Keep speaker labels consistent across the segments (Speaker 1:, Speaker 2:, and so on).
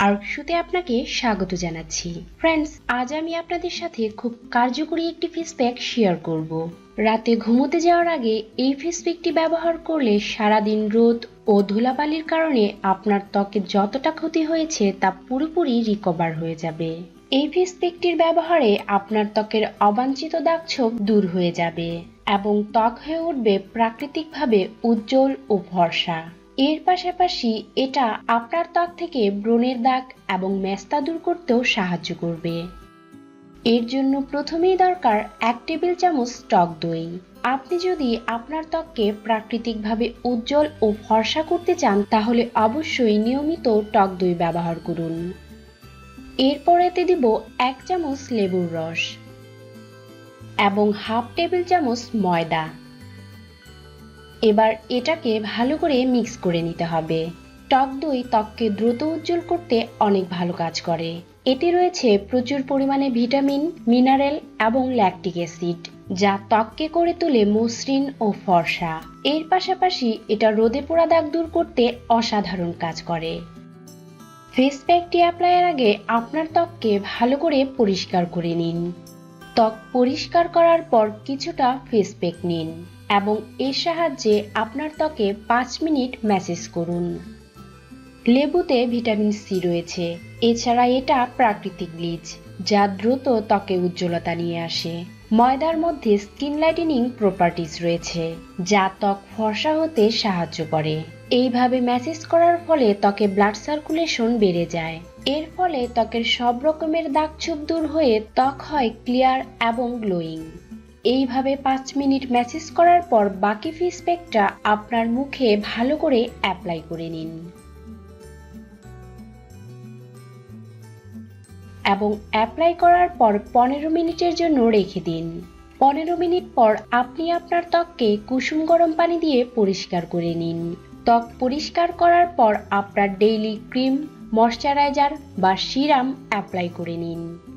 Speaker 1: আর্কশুতে আপনাকে স্বাগত জানাচ্ছি। ফ্রেন্ডস আজ আমি আপনাদের সাথে খুব কার্যকরী একটি ফেস প্যাক শেয়ার করব। রাতে ঘুমোতে যাওয়ার আগে এই ফেস প্যাকটি ব্যবহার করলে সারাদিন রোদ ও ধুলাবালির কারণে আপনার ত্বকের যতটা ক্ষতি হয়েছে তা পুরোপুরি রিকভার হয়ে যাবে। এই ফেস প্যাকটির ব্যবহারে আপনার ত্বকের অবাঞ্ছিত দাগছোপ দূর হয়ে যাবে এবং ত্বক হয়ে উঠবে প্রাকৃতিকভাবে উজ্জ্বল ও ভরসা। এর পাশাপাশি এটা আপনার ত্বক থেকে ব্রণের দাগ এবং মেস্তা দূর করতেও সাহায্য করবে। এর জন্য প্রথমেই দরকার এক টেবিল চামচ টক দই। আপনি যদি আপনার ত্বককে প্রাকৃতিকভাবে উজ্জ্বল ও ফর্সা করতে চান, তাহলে অবশ্যই নিয়মিত টক দই ব্যবহার করুন। এরপরেতে দিব এক চামচ লেবুর রস এবং হাফ টেবিল চামচ ময়দা। এবার এটাকে ভালো করে মিক্স করে নিতে হবে। টক দই ত্বককে দ্রুত উজ্জ্বল করতে অনেক ভালো কাজ করে। এতে রয়েছে প্রচুর পরিমাণে ভিটামিন, মিনারেল এবং ল্যাকটিক অ্যাসিড যা ত্বককে করে তোলে মসৃণ ও ফর্সা। এর পাশাপাশি এটা রোদে পোড়া দাগ দূর করতে অসাধারণ কাজ করে। ফেস প্যাকটি অ্যাপ্লাইয়ের আগে আপনার ত্বককে ভালো করে পরিষ্কার করে নিন। ত্বক পরিষ্কার করার পর কিছুটা ফেস প্যাক নিন। এবং এর সাহায্যে আপনার ত্বকে পাঁচ মিনিট ম্যাসেজ করুন। লেবুতে ভিটামিন সি রয়েছে, এছাড়া এটা প্রাকৃতিক ব্লিচ যা দ্রুত ত্বকে উজ্জ্বলতা নিয়ে আসে। ময়দার মধ্যে স্কিন লাইটেনিং প্রপার্টিজ রয়েছে, যা ত্বক ফর্সা হতে সাহায্য করে। এইভাবে ম্যাসেজ করার ফলে ত্বকে ব্লাড সার্কুলেশন বেড়ে যায়। এর ফলে ত্বকের সব রকমের দাগ দাগছোপ দূর হয়ে ত্বক হয় ক্লিয়ার এবং গ্লোয়িং। এইভাবে পাঁচ মিনিট ম্যাসেজ করার পর বাকি ফেস প্যাকটা আপনার মুখে ভালো করে অ্যাপ্লাই করে নিন। এবং অ্যাপ্লাই করার পর পনেরো মিনিটের জন্য রেখে দিন। পনেরো মিনিট পর আপনি আপনার ত্বককে কুসুম গরম পানি দিয়ে পরিষ্কার করে নিন। ত্বক পরিষ্কার করার পর আপনার ডেইলি ক্রিম ময়শ্চারাইজার বা সিরাম অ্যাপ্লাই করে নিন।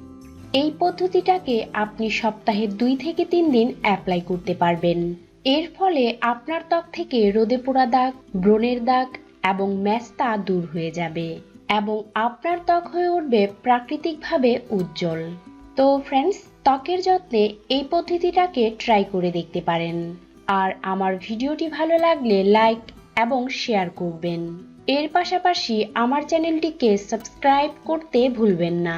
Speaker 1: এই পদ্ধতিটাকে আপনি সপ্তাহে দুই থেকে তিন দিন অ্যাপ্লাই করতে পারবেন। এর ফলে আপনার ত্বক থেকে রোদে পোড়া দাগ, ব্রণের দাগ এবং ম্যাস্তা দূর হয়ে যাবে এবং আপনার ত্বক হয়ে উঠবে প্রাকৃতিকভাবে উজ্জ্বল। তো ফ্রেন্ডস ত্বকের যত্নে এই পদ্ধতিটাকে ট্রাই করে দেখতে পারেন। আর আমার ভিডিওটি ভালো লাগলে লাইক এবং শেয়ার করবেন। এর পাশাপাশি আমার চ্যানেলটিকে সাবস্ক্রাইব করতে ভুলবেন না।